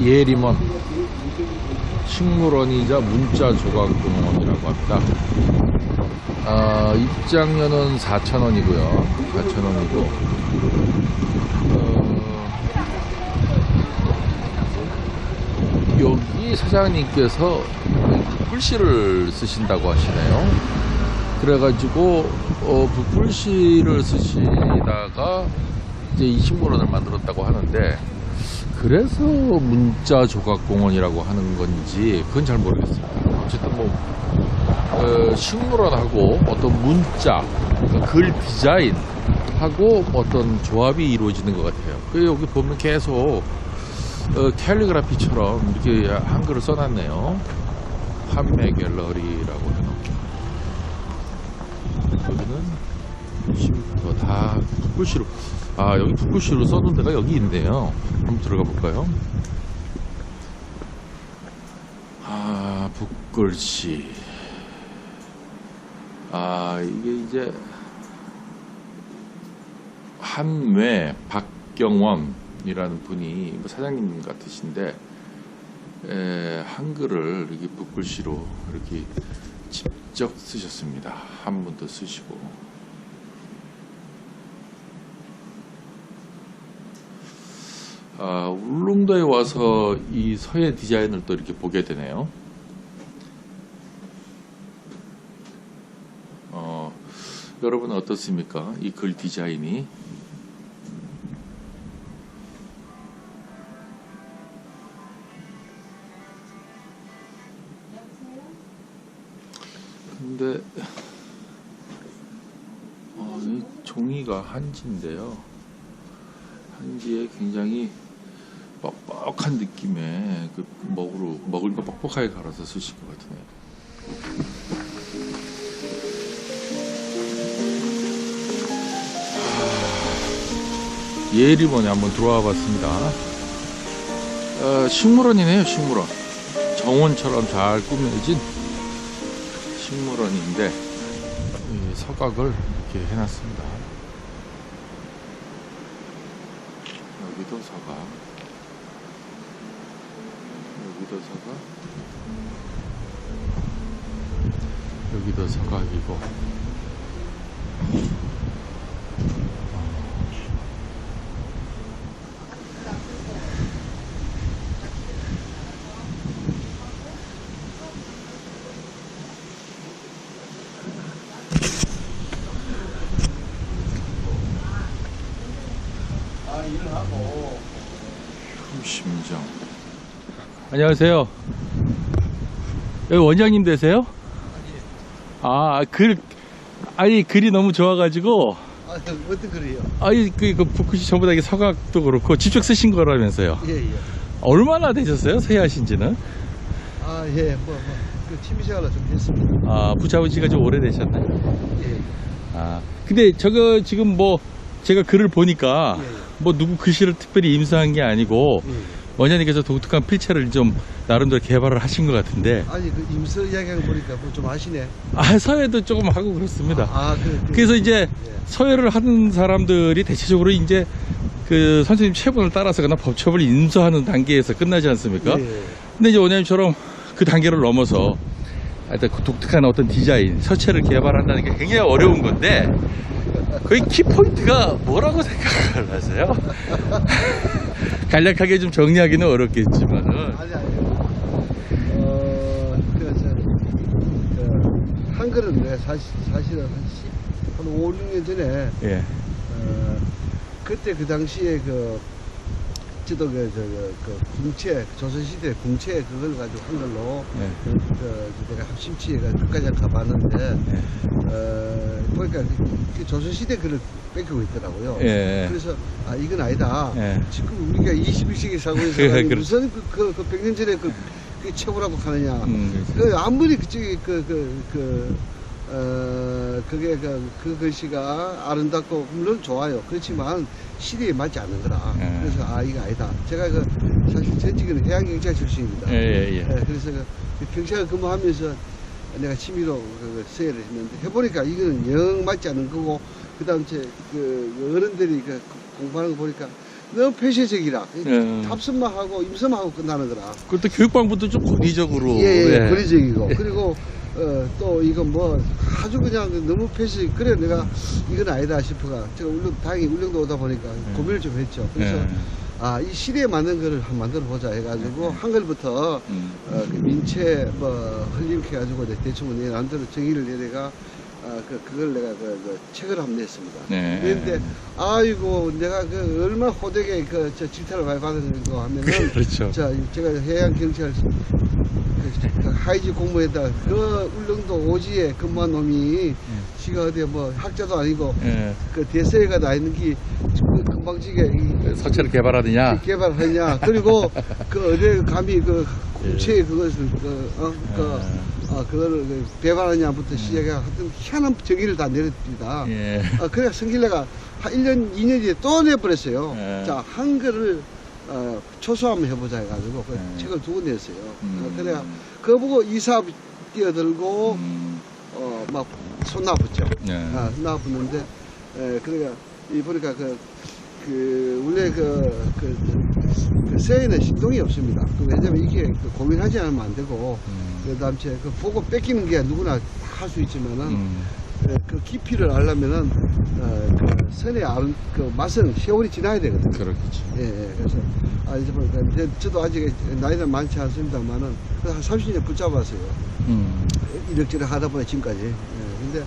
예림원 식물원이자 문자 조각공원이라고 합니다. 아, 입장료는 4,000원이고요. 4,000원이고 어, 여기 사장님께서 글씨를 쓰신다고 하시네요. 그래가지고 어, 그 글씨를 쓰시다가 이제 이 식물원을 만들었다고 하는데 그래서 문자 조각공원이라고 하는 건지 그건 잘 모르겠습니다. 어쨌든 뭐 어, 식물원하고 어떤 문자 그글 디자인 하고 어떤 조합이 이루어지는 것 같아요. 그 여기 보면 계속 어, 캘리그라피처럼 이렇게 한글을 써놨네요. 판매 갤러리라고 해놓고 여기는 쉼터 다 붓글씨로 아 여기 붓글씨로 써놓은 데가 여기 있네요 한번 들어가 볼까요 아 붓글씨 아 이게 이제 한외 박경원이라는 분이 뭐 사장님 같으신데 에, 한글을 이렇게 붓글씨로 이렇게 직접 쓰셨습니다. 한문도 쓰시고. 아, 울릉도에 와서 이 서예 디자인을 또 이렇게 보게 되네요. 어, 여러분 어떻습니까? 이 글 디자인이. 근데 어, 이 종이가 한지인데요. 한지에 굉장히 뻑뻑한 느낌의 그 먹으로 먹을 거 뻑뻑하게 갈아서 쓰실 것. 아, 예리원에 한번 들어와 봤습니다. 어, 식물원이네요, 식물원. 정원처럼 잘 꾸며진 식물원인데 이 서각을 이렇게 해놨습니다. 여기도 서각, 여기도 서각, 여기도 서각이고. 심정. 안녕하세요. 여기 원장님 되세요? 아, 글, 아니, 글이 너무 좋아가지고, 아, 어떤 글이요? 아니, 그, 그, 북구시 전부 다 이게 서각도 그렇고, 직접 쓰신 거라면서요. 예, 예. 얼마나 되셨어요? 서예하신 지는? 아, 예, 뭐, 뭐, 그 취미생활을 좀 했습니다. 아, 붙잡은 지가 좀 오래되셨나요? 예, 아, 근데 저거 지금 뭐, 제가 글을 보니까, 예, 예. 뭐, 누구 글씨를 특별히 임수한 게 아니고, 예. 원장님께서 독특한 필체를 좀 나름대로 개발을 하신 것 같은데, 아니, 그 임서 이야기하고 보니까 뭐좀 아시네. 아, 서예도 조금 하고 그렇습니다. 아, 그, 그, 그래서 이제 예. 서예를 하는 사람들이 대체적으로 이제 그 선생님 체분을 따라서 그나 법첩을 인수하는 단계에서 끝나지 않습니까? 예. 근데 이제 원장님처럼 그 단계를 넘어서 하여튼 그 독특한 어떤 디자인, 서체를 개발한다는 게 굉장히 어려운 건데 거의 키포인트가 뭐라고 생각을 하세요? 간략하게 좀 정리하기는 어렵겠지만은 아니, 아니. 어, 그, 저, 그, 한글은 내 사실, 사실은 한 10, 한 5, 6년 전에, 예, 어, 그때 그 당시에 그, 지도 그, 저, 그, 그 궁체, 조선시대 궁체 그걸 가지고 한글로 예, 그, 그, 내가 합심치에가 끝까지 가봤는데, 예, 어, 보니까 그, 그 조선시대 글을 뺏기고 있더라고요. 예. 그래서, 아, 이건 아니다. 예. 지금 우리가 21세기 사고에서 아니, 그래. 무슨 그, 그, 그 100년 전에 그, 그 최고라고 하느냐. 음, 그, 아무리 그쪽이 그, 그, 그, 어, 그게 그, 그 글씨가 아름답고, 물론 좋아요. 그렇지만 시대에 맞지 않는 거라. 예. 그래서, 아, 이거 아니다. 제가 그, 사실 전직은 해양경찰 출신입니다. 예, 예, 예. 예, 그래서 그 경찰 근무하면서 내가 취미로 그 서예를 했는데 해보니까 이거는 영 맞지 않는 거고 그 다음 제그 어른들이 그 공부하는 거 보니까 너무 폐쇄적이라. 예. 탑승만 하고 임선만 하고 끝나는 거라. 그것도 교육방부도 좀 권위적으로. 예, 예, 예. 권위적이고. 그리고, 어, 또 이거 뭐 아주 그냥 너무 폐쇄, 그래 내가 이건 아니다 싶어가. 제가 울릉, 다행히 울릉도 오다 보니까 고민을 좀 했죠. 그래서 예. 아, 이 시대에 맞는 거를 만들어 보자 해가지고 한글부터 음. 어, 그 민체 뭐 흘림케 해가지고 내- 대충 내 나름대로 정의를 내다가 어, 그, 그걸 내가 그, 그 책을 한번 냈습니다. 네. 그런데 아이고 내가 그 얼마나 호되게 그 저 질타를 많이 받은 거 하면은 그렇죠. 자 제가 해양 경찰 그 하이지 공무에다 그 울릉도 오지에 근무한 놈이 지가 어디 뭐 학자도 아니고 예. 그 대세가 나 있는 게그 금방지게 이 서체를 개발하느냐. 개발하냐 그리고 그 어디 감히 그 국채 그것을 그, 어, 그, 예. 어, 그거를 그 배반하냐부터 시작해 하여튼 희한한 정의를 다 내렸습니다. 예. 아, 그래 성길래가 한 1년, 2년 뒤에 또 내버렸어요. 예. 자, 한글을 어, 초소 한번 해보자 해가지고 그 예. 책을 두권 냈어요. 음. 어, 그래야 그거 보고 이사 뛰어들고 음. 어, 막 손 나붙죠. 예. 아, 손 나붙는데 에, 그러니까 이 보니까 그, 그 원래 그, 그, 그 세에는 신동이 없습니다. 그 왜냐면 이게 그 고민하지 않으면 안 되고 음. 그다음 에 그 보고 뺏기는 게 누구나 할 수 있지만은 음. 에, 그 깊이를 알려면은 어, 그 선의 아름 그 맛은 세월이 지나야 되거든요. 그렇겠죠. 예, 예. 그래서 아 이제 보니까 이제 저도 아직 나이는 많지 않습니다만은 한 30년 붙잡았어요. 음. 이력저력 하다 보니 지금까지. 예, 근데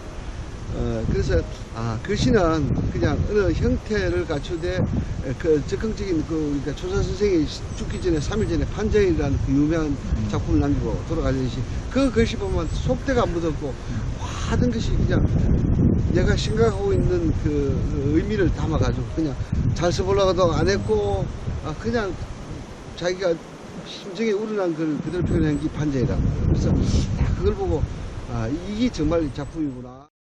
어, 그래서 아 글씨는 그냥 어느 형태를 갖추되 에, 그 적극적인 그 그러니까 조선 선생이 죽기 전에 3일 전에 판정이라는 그 유명한 작품을 남기고 돌아가듯이 그 글씨 보면 속대가 안 묻었고 하던 것이 그냥 내가 생각하고 있는 그, 그 의미를 담아가지고 그냥 잘 써보려고도 안 했고 아, 그냥 자기가 심정에 우러난 걸 그대로 표현한 게 판정이라고 그래서 딱 그걸 보고 아 이게 정말 작품이구나.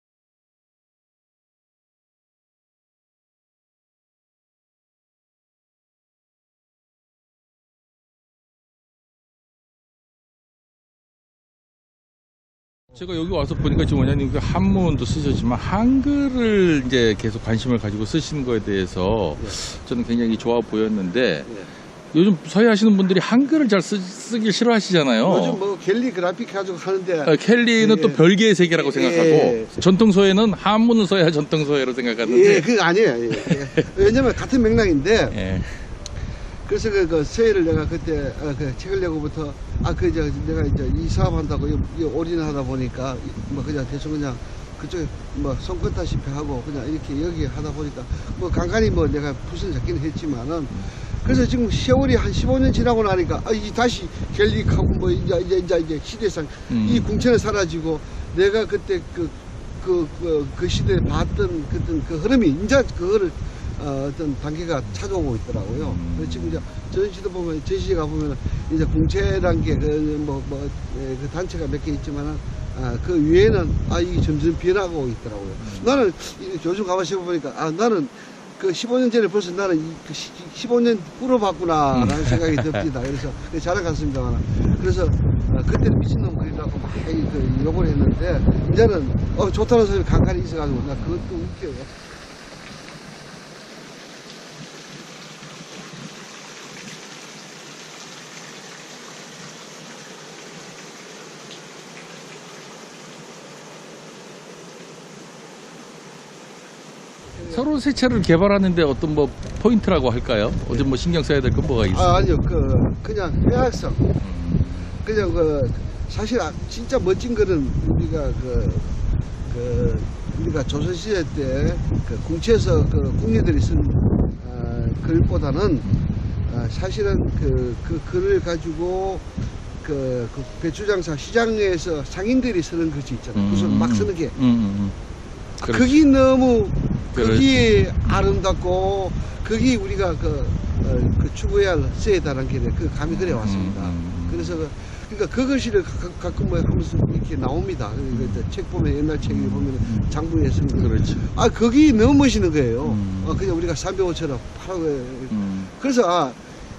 제가 여기 와서 보니까 지금 원장님 그 한문도 쓰셨지만 한글을 이제 계속 관심을 가지고 쓰시는 거에 대해서 저는 굉장히 좋아 보였는데 예. 요즘 서예 하시는 분들이 한글을 잘 쓰, 쓰기 싫어하시잖아요. 요즘 뭐 갤리 그래픽 가지고 하는데 어, 켈리는 예, 또 예. 별개의 세계라고 예, 생각하고 예. 전통 서예는 한문을 써야 전통 서예로 생각하는데 예, 그거 아니에요. 예, 예. 왜냐면 같은 맥락인데 예. 그래서 그, 그 세일을 내가 그때 어, 그 책을 내고부터 아그저 내가 이제 이 사업 한다고 이, 이 올인하다 보니까 이- 뭐 그냥 대충 그냥 그쪽에 뭐 손끝 다시피 하고 그냥 이렇게 여기 하다 보니까 뭐 간간히 뭐 내가 붓을 잡기는 했지만은 그래서 지금 세월이 한 15년 지나고 나니까 아, 이 다시 갤릭하고 뭐 이제 이제 이제, 이제 시대상 음. 이 궁체는 사라지고 내가 그때 그 그, 그, 그 시대에 봤던 그, 어떤 그 흐름이 이제 그거를 어, 어떤 단계가 찾아오고 있더라고요. 음. 그래서 지금 이제 전시도 보면 전시에 가 보면 이제 궁체란 게그뭐뭐 그 단체가 몇 개 있지만은 아, 그 위에는 아 이게 점점 변하고 있더라고요. 나는 이- 요즘 가만히 보니까 아 나는 그 15년 전에 벌써 나는 이, 그 시, 15년 꿇어봤구나라는 생각이 듭니다. 그래서 자랑 같습니다만 그래서 어, 그때는 미친놈 그리라고 막 이- 그 욕을 했는데 이제는 어 좋다는 소리 간간히 있어가지고 나 그것도 웃겨요. 서로 세체를 개발하는데 어떤 뭐 포인트라고 할까요? 어디 뭐 신경 써야 될 건 뭐가 있어요? 아 아니요 그 그냥 해학성 음. 그냥 그 사실 아, 진짜 멋진 거는 우리가 그, 그 우리가 조선 시대 때 그 궁치에서 그 궁녀들이 쓴 어, 글보다는 어, 사실은 그, 그 글을 가지고 그, 그 배추장사 시장에서 상인들이 쓰는 글씨 있잖아요. 무슨 막 쓰는 게 음, 음, 음. 그렇죠. 그게 너무 그렇지. 그게 아름답고 그게 우리가 그, 어, 그 추구해야 할 세다라는 게그 감이 그래 왔습니다. 음, 음. 그래서 그, 그러니까 그 글씨를 가- 가끔 뭐 하면서 이렇게 나옵니다. 그러니까 책 보면 옛날 책에 보면 장부에 쓴 거. 그렇죠. 아 그게 너무 멋있는 거예요. 음. 어, 그냥 우리가 삼병호처럼 바로 그- 음. 그래서 아,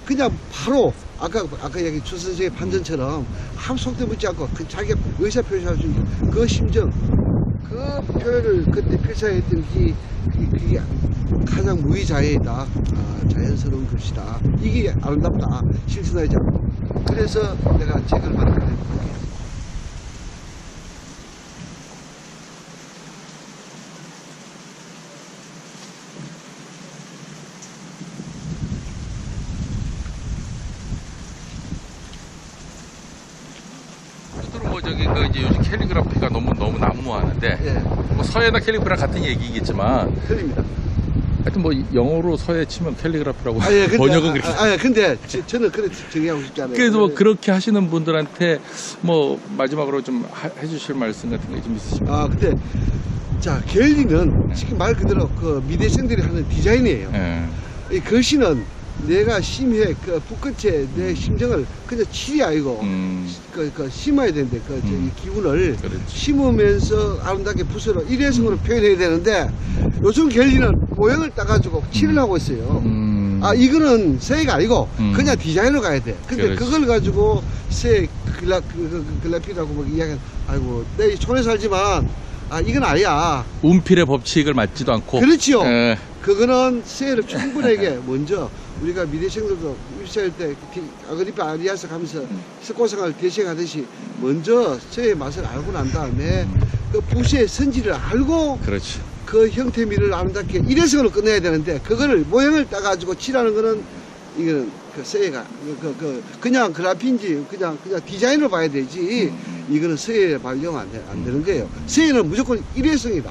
그냥 바로 아까 아까 얘기 조 선생의 판전처럼 아무 속도 묻지 않고 그 자기가 의사 표시할 수 있는 그 심정 그 표현을 그때 필사했던 게 그게, 그게 가장 무의자해다 아, 자연스러운 글씨다. 이게 아름답다. 실천하지 않고. 그래서 내가 책을 만들게 된 거예요 스스로 뭐 저기 그 이제 요즘 캘리그라피가 너무 너무 난무하는데 예 뭐 서예나 캘리그라 같은 얘기겠지만 틀립니다 하여튼 뭐 영어로 서예 치면 캘리그라피라고 아, 예, 근데, 번역은 아, 그렇게 아, 아, 근데 저, 저는 그렇게 정의하고 싶지 않아요 그래서 뭐 예. 그렇게 하시는 분들한테 뭐 마지막으로 좀 하- 해주실 말씀 같은 게좀 있으십니까? 아 근데 자 갤리는 지금 말 그대로 그 미대생들이 하는 디자인이에요 예. 이 글씨는 내가 심해 그 붓끝에 내 심정을 그냥 칠이 아니고 음, 그, 그 심어야 되는데 그 저기 음. 기운을 그렇지. 심으면서 아름답게 붓으로 일회성으로 표현해야 되는데 요즘 갤리는 모형을 따가지고 칠을 하고 있어요. 음, 아 이거는 새가 아니고 음. 그냥 디자인으로 가야 돼. 근데 그렇지. 그걸 가지고 새 글라 그, 그, 그 글라피라고 막 이야기. 아이고 내 촌에 살지만 아 이건 아니야. 운필의 법칙을 맞지도 않고 그렇지요. 예, 그거는 새를 충분하게 먼저 우리가 미대생들도 입사할 때 디- 아그리파 아리아스 가면서 석고생활 대시하듯이 먼저 새의 맛을 알고 난 다음에 그 부시의 선지를 알고 그렇지. 그 형태미를 아름답게 일회성으로 끝내야 되는데 그거를 모형을 따가지고 칠하는 거는 이거는 그 새가 그, 그 그 냥 그래피인지 그냥 그냥 디자인을 봐야 되지. 이거는 새에 발령 안, 돼- 안 되는 거예요. 새는 무조건 일회성이다